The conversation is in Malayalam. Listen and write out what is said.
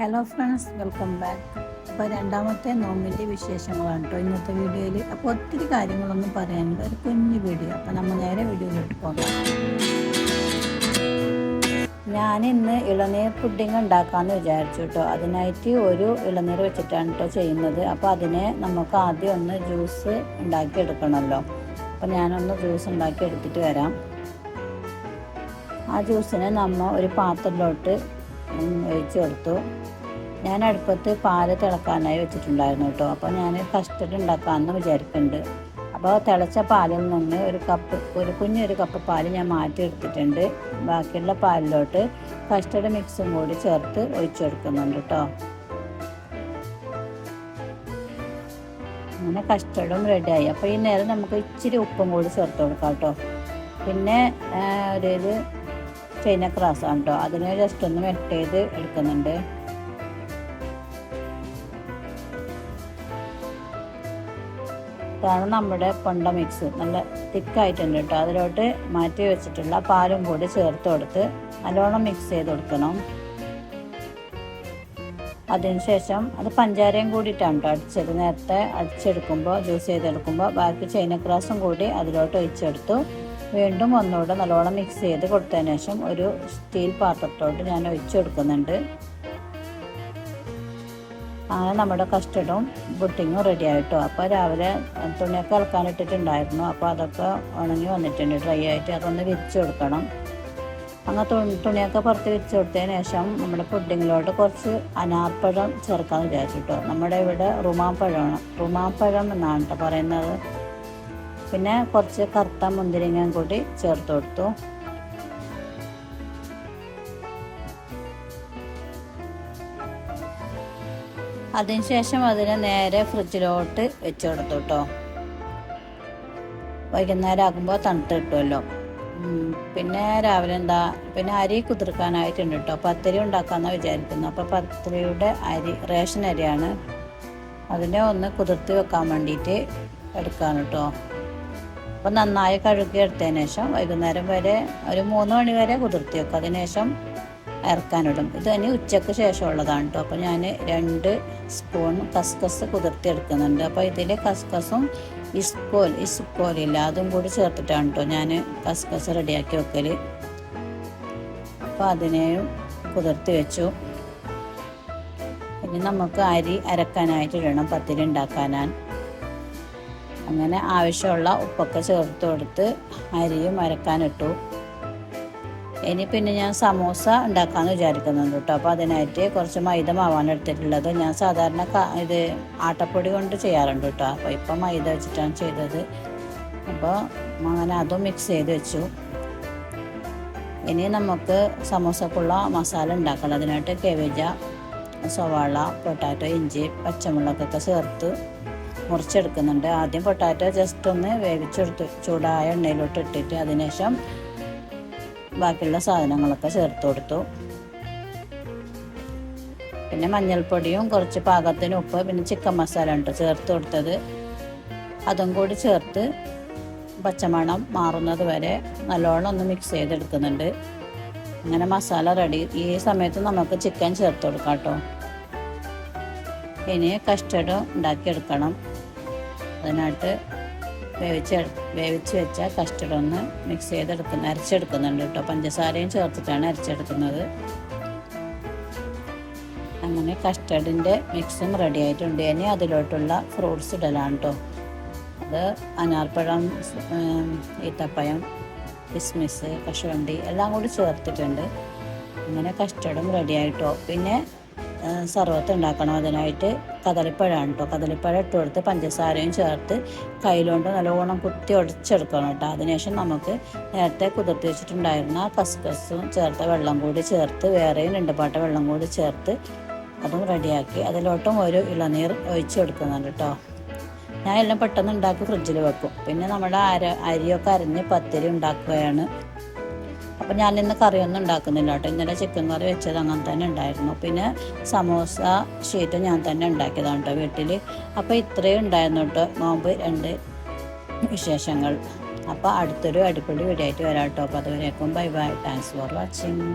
ഹലോ ഫ്രണ്ട്സ് വെൽക്കം ബാക്ക് അപ്പോൾ രണ്ടാമത്തെ നോമ്പിന്റെ വിശേഷങ്ങളാണ് കേട്ടോ ഇന്നത്തെ വീഡിയോയിൽ അപ്പോൾ ഒത്തിരി കാര്യങ്ങളൊന്നും പറയാനില്ല. ഒരു കുഞ്ഞു വീഡിയോ. അപ്പോൾ നമ്മൾ നേരെ വീഡിയോയിലോട്ട് പോകാം. ഇന്ന് ഇളനീർ പുഡിങ് ഉണ്ടാക്കാമെന്ന് വിചാരിച്ചു കേട്ടോ അതിനായിട്ട് ഒരു ഇളനീർ വെച്ചിട്ടാണ് കേട്ടോ ചെയ്യുന്നത്. അപ്പോൾ അതിനെ നമുക്ക് ആദ്യം ഒന്ന് ജ്യൂസ് ഉണ്ടാക്കിയെടുക്കണമല്ലോ അപ്പോൾ ഞാനൊന്ന് ജ്യൂസ് ഉണ്ടാക്കി എടുത്തിട്ട് വരാം. ആ ജ്യൂസിനെ നമ്മൾ ഒരു പാത്രത്തിലോട്ട് ഒഴിച്ചു കൊടുത്തു. ഞാൻ അടുപ്പത്ത് പാൽ തിളക്കാനായി വെച്ചിട്ടുണ്ടായിരുന്നു കേട്ടോ. അപ്പോൾ ഞാൻ കസ്റ്റഡ് ഉണ്ടാക്കാമെന്ന് വിചാരിക്കുന്നുണ്ട് അപ്പോൾ തിളച്ച പാലിൽ നിന്ന് ഒരു കപ്പ് ഒരു കുഞ്ഞൊരു കപ്പ് പാൽ ഞാൻ മാറ്റി എടുത്തിട്ടുണ്ട്. ബാക്കിയുള്ള പാലിലോട്ട് കസ്റ്റഡ് മിക്സും കൂടി ചേർത്ത് ഒഴിച്ചു കൊടുക്കുന്നുണ്ട് കേട്ടോ. അങ്ങനെ കസ്റ്റർഡും റെഡിയായി. അപ്പോൾ ഈ നേരം നമുക്ക് ഇച്ചിരി ഉപ്പും കൂടി ചേർത്ത് കൊടുക്കാം കേട്ടോ. പിന്നെ ഒരു ചൈന ക്രാസാണ് കേട്ടോ അതിനെ ജസ്റ്റ് ഒന്ന് വെട്ട് ചെയ്ത് എടുക്കുന്നുണ്ട്. ഇതാണ് നമ്മുടെ പൊണ്ട മിക്സ് നല്ല തിക്കായിട്ടുണ്ട് കേട്ടോ അതിലോട്ട് മാറ്റി വെച്ചിട്ടുള്ള പാലും കൂടി ചേർത്ത് കൊടുത്ത് നല്ലോണം മിക്സ് ചെയ്ത് കൊടുക്കണം. അതിനുശേഷം അത് പഞ്ചാരയും കൂടിയിട്ടാണ് കേട്ടോ അടിച്ചത്. നേരത്തെ അടിച്ചെടുക്കുമ്പോൾ ജ്യൂസ് ചെയ്തെടുക്കുമ്പോൾ ബാക്കി ചൈന ക്രാസും കൂടി അതിലോട്ട് ഒഴിച്ചെടുത്തു. വീണ്ടും ഒന്നുകൂടെ നല്ലോണം മിക്സ് ചെയ്ത് കൊടുത്തതിന് ശേഷം ഒരു സ്റ്റീൽ പാത്രത്തോട്ട് ഞാൻ ഒഴിച്ചു കൊടുക്കുന്നുണ്ട്. അങ്ങനെ നമ്മുടെ കസ്റ്റഡും പുട്ടിങ്ങും റെഡി ആയിട്ടോ. അപ്പോൾ രാവിലെ തുണിയൊക്കെ ഇളക്കാനിട്ടിട്ടുണ്ടായിരുന്നു അപ്പോൾ അതൊക്കെ ഉണങ്ങി വന്നിട്ടുണ്ട്. ഡ്രൈ ആയിട്ട് അതൊന്ന് വിരിച്ചു കൊടുക്കണം. അങ്ങനെ തുണി തുണിയൊക്കെ പുറത്ത് വിരിച്ചു കൊടുത്തതിന് ശേഷം നമ്മുടെ പുഡിങ്ങിലോട്ട് കുറച്ച് അനാർപ്പഴം ചേർക്കാമെന്ന് വിചാരിച്ചിട്ടോ. നമ്മുടെ ഇവിടെ റുമാപ്പഴമാണ് റുമാപ്പഴം എന്നാണ് കേട്ടോ പറയുന്നത്. പിന്നെ കുറച്ച് കറുത്ത മുന്തിരിങ്ങയും കൂടി ചേർത്ത് കൊടുത്തു. അതിനുശേഷം അതിനെ നേരെ ഫ്രിഡ്ജിലോട്ട് വെച്ച് കൊടുത്തു കേട്ടോ വൈകുന്നേരം ആകുമ്പോൾ തണുത്ത് കിട്ടുമല്ലോ പിന്നെ രാവിലെ എന്താ പിന്നെ അരി കുതിർക്കാനായിട്ടുണ്ട് കേട്ടോ പത്തിരി ഉണ്ടാക്കാമെന്നാണ് വിചാരിക്കുന്നത് അപ്പോൾ പത്തിരിയുടെ അരി റേഷൻ അരിയാണ്. അതിനെ ഒന്ന് കുതിർത്ത് വെക്കാൻ വേണ്ടിയിട്ട് എടുക്കാണ് കേട്ടോ അപ്പോൾ നന്നായി കഴുകി എടുത്തതിന് ശേഷം വൈകുന്നേരം വരെ ഒരു മൂന്ന് മണി വരെ കുതിർത്തി വെക്കും. അതിനുശേഷം ഇറക്കാനിടും ഇത് തന്നെ ഉച്ചയ്ക്ക് ശേഷമുള്ളതാണ് കേട്ടോ അപ്പോൾ ഞാൻ രണ്ട് സ്പൂൺ കസ്കസ് കുതിർത്തി എടുക്കുന്നുണ്ട് അപ്പോൾ ഇതിൽ കസ്കസും ഇസ്കോൽ ഇസ്കോലില്ല അതും കൂടി ചേർത്തിട്ടാണ് കേട്ടോ ഞാൻ കസ്കസ് റെഡിയാക്കി വെക്കൽ അപ്പോൾ അതിനെയും കുതിർത്തി വെച്ചു. പിന്നെ നമുക്ക് അരി അരക്കാനായിട്ട് ഇടണം പത്തിരി ഉണ്ടാക്കാനാണ് അങ്ങനെ ആവശ്യമുള്ള ഉപ്പൊക്കെ ചേർത്ത് കൊടുത്ത് അരിയും അരക്കാനിട്ടു. ഇനി പിന്നെ ഞാൻ സമോസ ഉണ്ടാക്കാമെന്ന് വിചാരിക്കുന്നുണ്ട് കേട്ടോ. അപ്പോൾ അതിനായിട്ട് കുറച്ച് മൈദ മാവാണ് എടുത്തിട്ടുള്ളത്. ഞാൻ സാധാരണ ഇത് ആട്ടപ്പൊടി കൊണ്ട് ചെയ്യാറുണ്ട് കേട്ടോ. അപ്പോൾ ഇപ്പം മൈദ വെച്ചിട്ടാണ് ചെയ്തത്. അപ്പോൾ അങ്ങനെ അതും മിക്സ് ചെയ്ത് വെച്ചു. ഇനി നമുക്ക് സമോസക്കുള്ള മസാല ഉണ്ടാക്കണം. അതിനായിട്ട് കേവേജ സവാള പൊട്ടാറ്റോ ഇഞ്ചി പച്ചമുളകൊക്കെ ചേർത്ത് മുറിച്ചെടുക്കുന്നുണ്ട്. ആദ്യം പൊട്ടാറ്റോ ജസ്റ്റ് ഒന്ന് വേവിച്ചെടുത്ത്. ചൂടായ എണ്ണയിലോട്ട് ഇട്ടിട്ട് അതിനുശേഷം ബാക്കിയുള്ള സാധനങ്ങളൊക്കെ ചേർത്ത് കൊടുത്തു. പിന്നെ മഞ്ഞൾപ്പൊടിയും കുറച്ച് പാകത്തിന് ഉപ്പ് പിന്നെ ചിക്കൻ മസാല ഉണ്ട് ചേർത്ത് കൊടുത്തത്. അതും കൂടി ചേർത്ത് പച്ചമണം മാറുന്നത് വരെ നല്ലോണം ഒന്ന് മിക്സ് ചെയ്തെടുക്കുന്നുണ്ട്. അങ്ങനെ മസാല റെഡി ഈ സമയത്ത് നമുക്ക് ചിക്കൻ ചേർത്ത് കൊടുക്കാം കേട്ടോ. ഇനി കസ്റ്റർഡ് ഉണ്ടാക്കിയെടുക്കണം. അതിനായിട്ട് വേവിച്ച് വേവിച്ച് വെച്ച കസ്റ്റർഡ് ഒന്ന് മിക്സ് ചെയ്തെടുക്കുന്ന അരച്ചെടുക്കുന്നുണ്ട് കേട്ടോ. പഞ്ചസാരയും ചേർത്തിട്ടാണ് അരച്ചെടുക്കുന്നത്. അങ്ങനെ കസ്റ്റർഡിന്റെ മിക്സും റെഡി ആയിട്ടുണ്ട്. ഇനി അതിലോട്ടുള്ള ഫ്രൂട്ട്സ് ഇടലാണ് കേട്ടോ. അത് അനാർപ്പഴം ഈത്തപ്പഴം കിസ്മിസ് കശുവണ്ടി എല്ലാം കൂടി ചേർത്തിട്ടുണ്ട്. അങ്ങനെ കസ്റ്റർഡും റെഡി ആയിട്ടോ. പിന്നെ സർവത്ത് ഉണ്ടാക്കണം അതിനായിട്ട് കദളിപ്പഴമാണ് കേട്ടോ കദളിപ്പഴം ഇട്ട് കൊടുത്ത് പഞ്ചസാരയും ചേർത്ത് കയ്യിലുകൊണ്ട് നല്ലോണം കുത്തി ഉടച്ചെടുക്കണം കേട്ടോ അതിനുശേഷം നമുക്ക് നേരത്തെ കുതിർത്തി വെച്ചിട്ടുണ്ടായിരുന്ന കസ്കസും ചേർത്ത വെള്ളം കൂടി ചേർത്ത് വേറെയും രണ്ട് പാട്ട വെള്ളം കൂടി ചേർത്ത് അതും റെഡിയാക്കി അതിലോട്ടും ഒരു ഇളനീർ ഒഴിച്ചു കൊടുക്കുന്നുണ്ട് കേട്ടോ ഞാൻ എല്ലാം പെട്ടെന്ന് ഉണ്ടാക്കി ഫ്രിഡ്ജിൽ വെക്കും. പിന്നെ നമ്മുടെ അര അരിയൊക്കെ അരിഞ്ഞ് പത്തിരി ഉണ്ടാക്കുകയാണ്. അപ്പം ഞാൻ ഇന്ന് കറിയൊന്നും ഉണ്ടാക്കുന്നില്ല കേട്ടോ. ഇന്നലെ ചിക്കൻ കറി വെച്ചത് അങ്ങനെ തന്നെ ഉണ്ടായിരുന്നു. പിന്നെ സമോസ ഷീറ്റ് ഞാൻ തന്നെ ഉണ്ടാക്കിയതാണ് കേട്ടോ വീട്ടിൽ അപ്പോൾ ഇത്രയും ഉണ്ടായിരുന്നു കേട്ടോ. നോമ്പ് രണ്ട് വിശേഷങ്ങൾ. അപ്പോൾ അടുത്തൊരു അടിപൊളി വീഡിയോ ആയിട്ട് വരാം കേട്ടോ. അപ്പോൾ അതുവരേക്കും bye bye. Thanks for watching